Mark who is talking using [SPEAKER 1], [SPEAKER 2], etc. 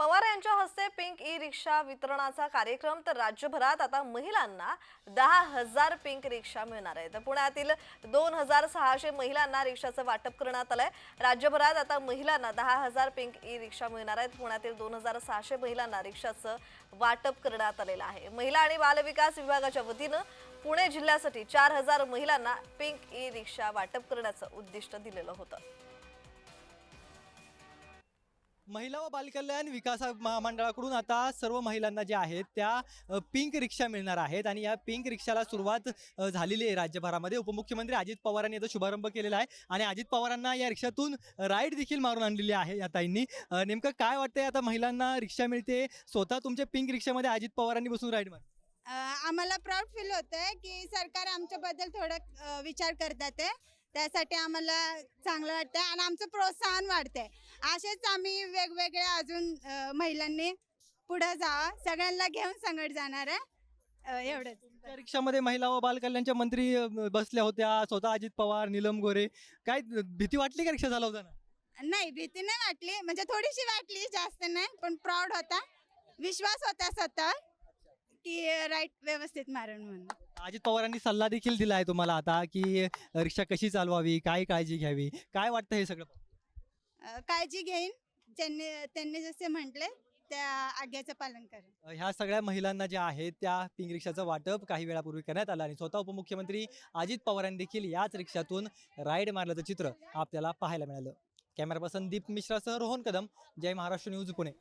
[SPEAKER 1] पवार यांच्या हस्ते pink E रिक्षा वितरणाचा कार्यक्रम. तर राज्यभरात आता महिलांना दहा हजार पिंक रिक्षा मिळणार आहेत पुण्यातील दोन हजार सहाशे महिलांना रिक्षाचं वाटप करण्यात आलंय. राज्यभरात आता महिलांना दहा हजार पिंक ई रिक्षा मिळणार आहेत. पुण्यातील दोन हजार सहाशे महिलांना रिक्षाचं वाटप करण्यात आलेलं आहे. महिला आणि बालविकास विभागाच्या वतीनं पुणे जिल्ह्यासाठी चार हजार महिलांना पिंक ई रिक्षा वाटप करण्याचं उद्दिष्ट दिलेलं होतं.
[SPEAKER 2] महिला व बालकल्याण विकास महामंडळाकडून आता सर्व महिलांना ज्या आहेत त्या पिंक रिक्षा मिळणार आहेत आणि या पिंक रिक्षाला सुरुवात झालेली आहे राज्यभरामध्ये. उपमुख्यमंत्री अजित पवारांनी याचा शुभारंभ केलेला आहे आणि अजित पवारांना या रिक्षातून राईड देखील मारून आणलेली आहे या ताईंनी. नेमकं काय वाटतंय आता महिलांना रिक्षा मिळते? स्वतः तुमच्या पिंक रिक्षामध्ये अजित पवारांनी बसून राईड मार
[SPEAKER 3] आम्हाला प्राऊड फील होत आहे की सरकार आमच्याबद्दल थोडं विचार करतात आहे. त्यासाठी आम्हाला चांगलं वाटतंय आणि आमचं प्रोत्साहन वाढतंय. असेच आम्ही वेगवेगळ्या अजून महिलांनी पुढं जावं. सगळ्यांना घेऊन संगत जाणार आहे. एवढंच.
[SPEAKER 2] रिक्षामध्ये महिला व बालकल्याणच्या मंत्री बसल्या होत्या. स्वतः अजित पवार निलम गोरे. काय भीती वाटली का रिक्षा चालवताना?
[SPEAKER 3] नाही भीती नाही वाटली. म्हणजे थोडीशी वाटली जास्त नाही पण प्राऊड होता. विश्वास होता स्वतः की राईट व्यवस्थित मारण म्हणून.
[SPEAKER 2] अजित पवारांनी सल्ला देखील दिला आहे तुम्हाला आता की रिक्षा कशी चालवावी काय काळजी घ्यावी काय वाटतं हे सगळं
[SPEAKER 3] अ, काळजी घेईन. त्यांनी त्यांनी जसे म्हटले त्या आज्ञाचं पालन करेन.
[SPEAKER 2] ह्या सगळ्या महिलांना ज्या आहेत त्या पिंक रिक्षाचं वाटप काही वेळापूर्वी करण्यात आलं आणि स्वतः उपमुख्यमंत्री अजित पवारांनी देखील याच रिक्षातून राईड मारल्याचं चित्र आपल्याला पाहायला मिळालं. कॅमेरा पर्सन दीप मिश्रासह रोहन कदम जय महाराष्ट्र न्यूज पुणे.